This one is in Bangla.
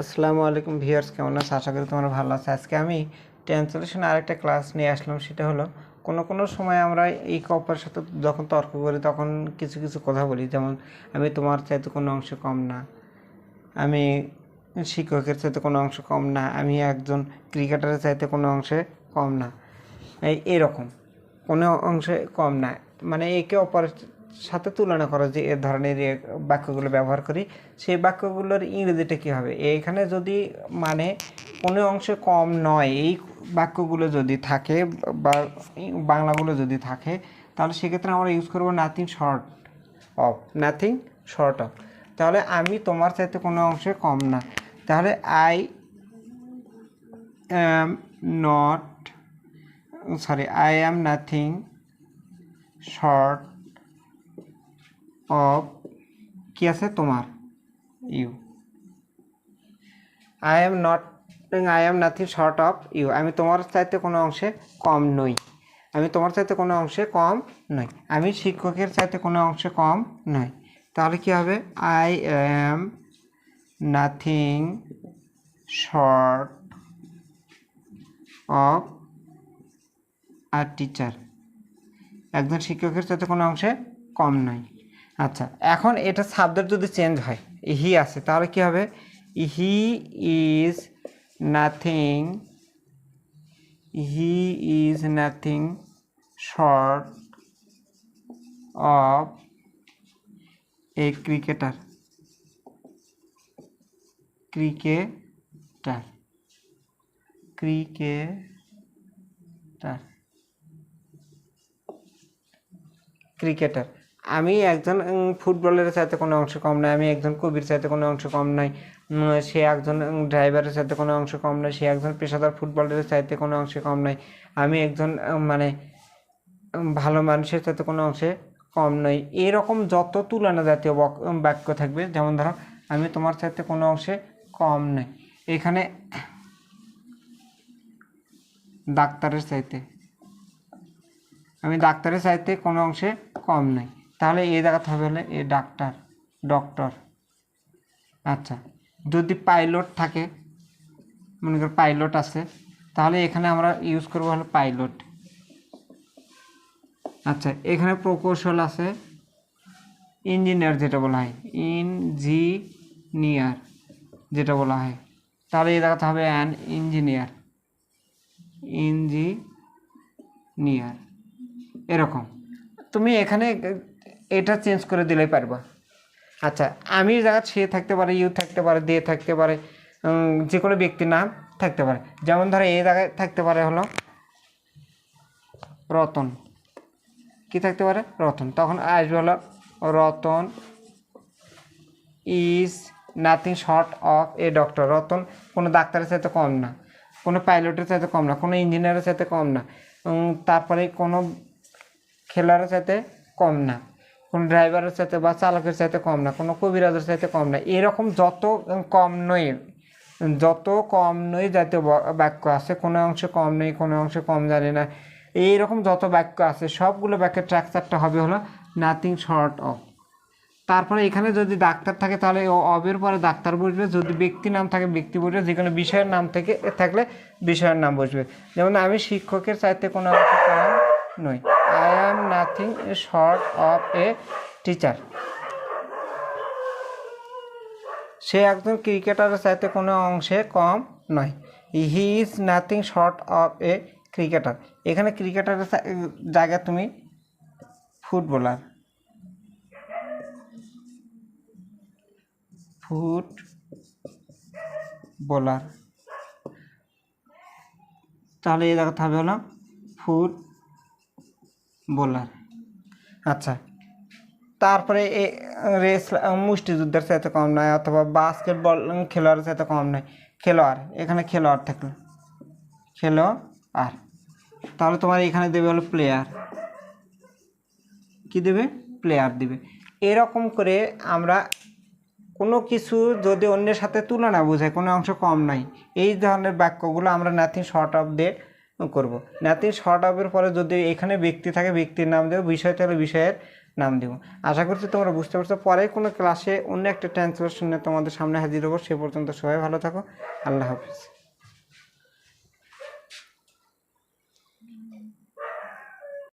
আসসালামু আলাইকুম ভিউয়ার্স, কেমন আছো? আশা করি তোমরা ভালো আছো। আজকে আমি ট্রান্সলেশন আরেকটা ক্লাস নিয়ে আসলাম, সেটা হলো কোনো কোনো সময় আমরা এই কপার সাথে যখন তর্ক করি, তখন কিছু কিছু কথা বলি। যেমন, আমি তোমার চাইতে কোনো অংশ কম না, আমি শিক্ষকের চাইতে কোনো অংশ কম না, আমি একজন ক্রিকেটারের চাইতে কোনো অংশে কম না। এই, এরকম। কোনো অংশে কম না। মানে একে অপরের সাথে তুলনা করো যে এ ধরনের বাক্যগুলো ব্যবহার করি, সেই বাক্যগুলোর ইংরেজিটা কী হবে? এখানে যদি মানে কোনো অংশে কম নয়, এই বাক্যগুলো যদি থাকে বা বাংলাগুলো যদি থাকে, তাহলে সেক্ষেত্রে আমরা ইউজ করব nothing short of nothing short of তাহলে আমি তোমার চাইতে কোনো অংশে কম না। তাহলে I am not sorry I am nothing short of, কি আছে তোমার? You. I am not I am nothing short of you আমি তোমার চাইতে কোনো অংশে কম নই। আমি তোমার চাইতে কোনো অংশে কম নই। আমি শিক্ষকের চাইতে কোনো অংশে কম নই। তাহলে কি হবে? I am nothing short of R teacher একজন শিক্ষকের সাথে কোনো অংশে কম নয় আচ্ছা এখন এটা সাবজেক্ট যদি চেঞ্জ হয়, হি আছে, তাহলে কি হবে? He is nothing, he is nothing short of a cricketer. Cricketer. Cricketer. Cricketer. আমি একজন ফুটবলের চাইতে কোনো অংশ কম নাই আমি একজন কবির চাইতে কোনো অংশ কম উম, সে একজন ড্রাইভারের সাথে কোনো অংশ কম নয় সে একজন পেশাদার ফুটবলের চাইতে কোনো অংশে কম নয় আমি একজন মানে ভালো মানুষের সাথে কোনো অংশে কম নয় এরকম যত তুলনা জাতীয় বাক্য থাকবে যেমন ধরো আমি তোমার চাইতে কোনো অংশে কম নয় এখানে ডাক্তারের চাইতে আমি ডাক্তারের চাইতে কোনো অংশে কম নই। তাহলে এ দেখাতে হবে হলে এ ডাক্তার, ডক্টর। আচ্ছা যদি পাইলট থাকে, মনে করো পাইলট আছে, তাহলে এখানে আমরা ইউজ করব হলো পাইলট। আচ্ছা এখানে প্রকৌশল আছে ইঞ্জিনিয়ার যেটা বলা হয় ইঞ্জিনিয়ার যেটা বলা হয়। তাহলে এই দেখাতে হবে অ্যান ইঞ্জিনিয়ার ইঞ্জিনিয়ার এরকম। তুমি এখানে এটা চেঞ্জ করে দিলেই পারব। আচ্ছা আমি জায়গা সে থাকতে পারে, ইউ থাকতে পারে, দে থাকতে পারে যে কোনো ব্যক্তির নাম থাকতে পারে। যেমন ধরো এই জায়গায় থাকতে পারে হলো রতন। কি থাকতে পারে? রতন। তখন আসবে হলো Ratan is nothing short of a doctor. Ratan কোনো ডাক্তারের সাথে কম না, কোনো পাইলটের সাথে কম না, কোনো ইঞ্জিনিয়ারের সাথে কম না তারপরে কোনো খেলোয়াড়ের সাথে কম না। কোনো ড্রাইভারের সাথে বা চালকের সাথে কম না, কোনো কবিরাজের সাথে কম না। এরকম যত কম নয়, যত কম নয় জাতীয় বাক্য আছে, কোনো অংশে কম নেই কোনো অংশে কম জানি না, এইরকম যত বাক্য আছে, সবগুলো বাক্যের স্ট্রাকচারটা হবে হলো নাথিং শর্ট অফ তারপরে এখানে যদি ডাক্তার থাকে, তাহলে অবের পরে ডাক্তার বসবে, যদি ব্যক্তি নাম থাকে, ব্যক্তি বসবে যে কোনো বিষয়ের নাম থেকে, থাকলে বিষয়ের নাম বসবে। যেমন আমি শিক্ষকের চাইতে কোনো অংশ কম নই। I am nothing short of a teacher সে একজন ক্রিকেটারের চাইতে কোনো অংশে কম নয়। He is nothing short of a cricketer এখানে ক্রিকেটারের জায়গায় তুমি ফুটবলার। ফুট বোলার তাহলে এই জায়গাতে হবে হলো। ফুট বোলার আচ্ছা। তারপরে এ, রেস, মুষ্টিযুদ্ধের চাইতে কম নয় অথবা বাস্কেটবল খেলোয়াড়ের চাইতে কম নয়। খেলোয়াড়, এখানে খেলোয়াড় থাকল। খেলোয়াড়। তাহলে তোমার এখানে দেবে হলো প্লেয়ার কি দেবে? প্লেয়ার দিবে। এরকম করে আমরা কোনো কিছু যদি অন্যের সাথে তুলনা বোঝায় কোনো অংশ কম নাই এই ধরনের বাক্যগুলো আমরা নাথিং শর্ট অফ দিয়ে করব। নাতে শর্ট আপের পরে যদি এখানে ব্যক্তি থাকে, ব্যক্তির নাম দেবো, বিষয় তাহলে বিষয়ের নাম দেবো। আশা করছি তোমরা বুঝতে পারছ। পরে কোনো ক্লাসে অন্য একটা ট্রান্সলেশন নিয়ে তোমাদের সামনে হাজির হব। সে পর্যন্ত সবাই ভালো থাকো। আল্লাহ হাফিজ।